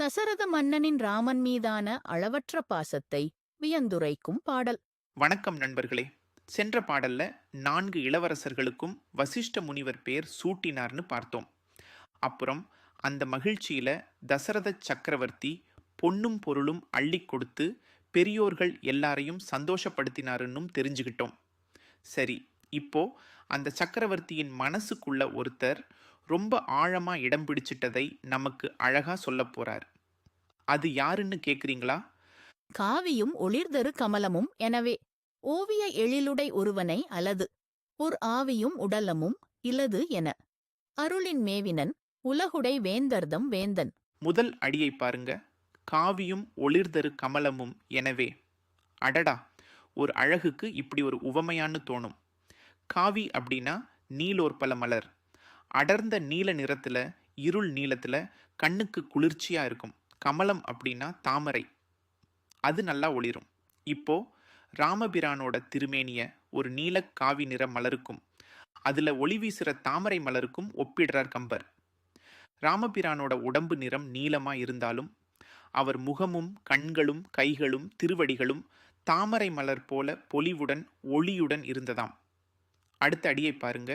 தசரத மன்னனின் ராமன் மீதான அளவற்ற பாசத்தை வியந்துரைக்கும் பாடல். வணக்கம் நண்பர்களே. சென்ற பாடல்ல நான்கு இளவரசர்களுக்கும் வசிஷ்ட முனிவர் பேர் சூட்டினார்னு பார்த்தோம். அப்புறம் அந்த மகிழ்ச்சியில தசரத சக்கரவர்த்தி பொன்னும் பொருளும் அள்ளி கொடுத்து பெரியோர்கள் எல்லாரையும் சந்தோஷப்படுத்தினாருன்னும் தெரிஞ்சுக்கிட்டோம் சரி இப்போ அந்த சக்கரவர்த்தியின் மனசுக்குள்ள ஒருத்தர் ரொம்ப ஆழமா இடம் பிடிச்சிட்டதை நமக்கு அழகா சொல்லப் போறார். அது யாருன்னு கேக்குறீங்களா? காவியும் ஒளிர்தரு கமலமும் எனவே ஓவிய எழிலுடை ஒருவனை அலது ஒரு ஆவியும் உடலமும் இலது என. அருளின் மேவினன் உலகுடை வேந்தர்தம் வேந்தன். முதல் அடியை பாருங்க. காவியும் ஒளிர்தரு கமலமும் எனவே. அடடா! ஒரு அழகுக்கு இப்படி ஒரு உவமையான்னு தோணும். காவி அப்படின்னா நீலோற்பல மலர் அடர்ந்த நீல நிறத்தில் இருள் நீளத்தில் கண்ணுக்கு குளிர்ச்சியாக இருக்கும். கமலம் அப்படின்னா தாமரை. அது நல்லா ஒளிரும். இப்போ ராமபிரானோட திருமேனிய ஒரு நீல காவி நிற மலருக்கும். அதில் ஒளி வீசுகிற தாமரை மலருக்கும் ஒப்பிடுறார் கம்பர். ராமபிரானோட உடம்பு நிறம் நீளமாக இருந்தாலும் அவர் முகமும் கண்களும் கைகளும் திருவடிகளும் தாமரை மலர் போல பொலிவுடன் ஒளியுடன் இருந்ததாம். அடுத்த அடியை பாருங்க.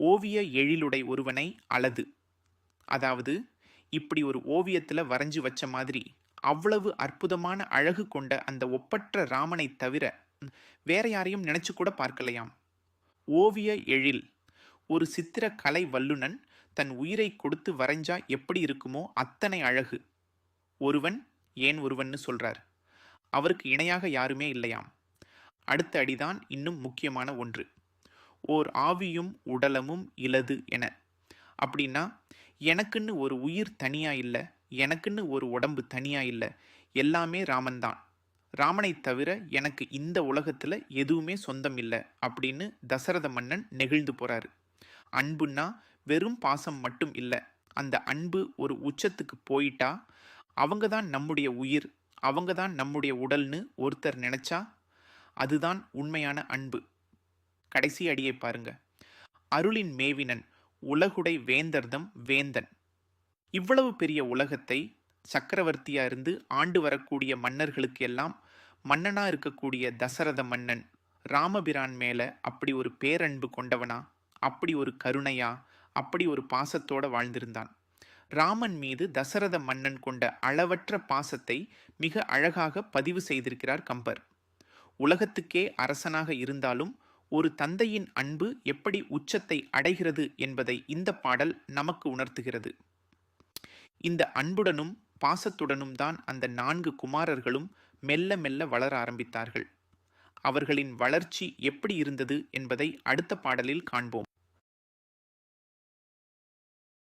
ஓவிய எழிலுடை ஒருவனை அளது அதாவது இப்படி ஒரு ஓவியத்தில் வரைஞ்சு வச்ச மாதிரி அவ்வளவு அற்புதமான அழகு கொண்ட அந்த ஒப்பற்ற ராமனை தவிர வேற யாரையும் நினச்சி கூட பார்க்கலையாம். ஓவிய எழில். ஒரு சித்திர கலை வல்லுனன் தன் உயிரை கொடுத்து வரைஞ்சா எப்படி இருக்குமோ அத்தனை அழகு. ஒருவன் ஏன் ஒருவன்னு சொல்றார். அவருக்கு இணையாக யாருமே இல்லையாம். அடுத்த அடிதான் இன்னும் முக்கியமான ஒன்று. ஓர் ஆவியும் உடலமும் இலது என. அப்படின்னா எனக்குன்னு ஒரு உயிர் தனியாக இல்லை எனக்குன்னு ஒரு உடம்பு தனியாக இல்லை எல்லாமே ராமன்தான் ராமனை தவிர எனக்கு இந்த உலகத்தில் எதுவுமே சொந்தம் இல்லை அப்படின்னு தசரத மன்னன் நெகிழ்ந்து போகிறாரு அன்புன்னா வெறும் பாசம் மட்டும் இல்லை அந்த அன்பு ஒரு உச்சத்துக்கு போயிட்டா அவங்க தான் நம்முடைய உயிர் அவங்க தான் நம்முடைய உடல்னு ஒருத்தர் நினச்சா அதுதான் உண்மையான அன்பு. கடைசி அடியை பாருங்க. அருளின் மேவினன் உலகுடை வேந்தர்தம் வேந்தன். இவ்வளவு பெரிய உலகத்தை சக்கரவர்த்தியா இருந்து ஆண்டு வரக்கூடிய மன்னர்களுக்கு எல்லாம் மன்னனா இருக்கக்கூடிய தசரத மன்னன் ராமபிரான் மேல அப்படி ஒரு பேரன்பு கொண்டவனா அப்படி ஒரு கருணையா அப்படி ஒரு பாசத்தோட வாழ்ந்திருந்தான். ராமன் மீது தசரத மன்னன் கொண்ட அளவற்ற பாசத்தை மிக அழகாக பதிவு செய்திருக்கிறார் கம்பர். உலகத்துக்கே அரசனாக இருந்தாலும் ஒரு தந்தையின் அன்பு எப்படி உச்சத்தை அடைகிறது என்பதை இந்த பாடல் நமக்கு உணர்த்துகிறது. இந்த அன்புடனும் பாசத்துடனும் தான் அந்த நான்கு குமாரர்களும் மெல்ல மெல்ல வளர ஆரம்பித்தார்கள். அவர்களின் வளர்ச்சி எப்படி இருந்தது என்பதை அடுத்த பாடலில் காண்போம்.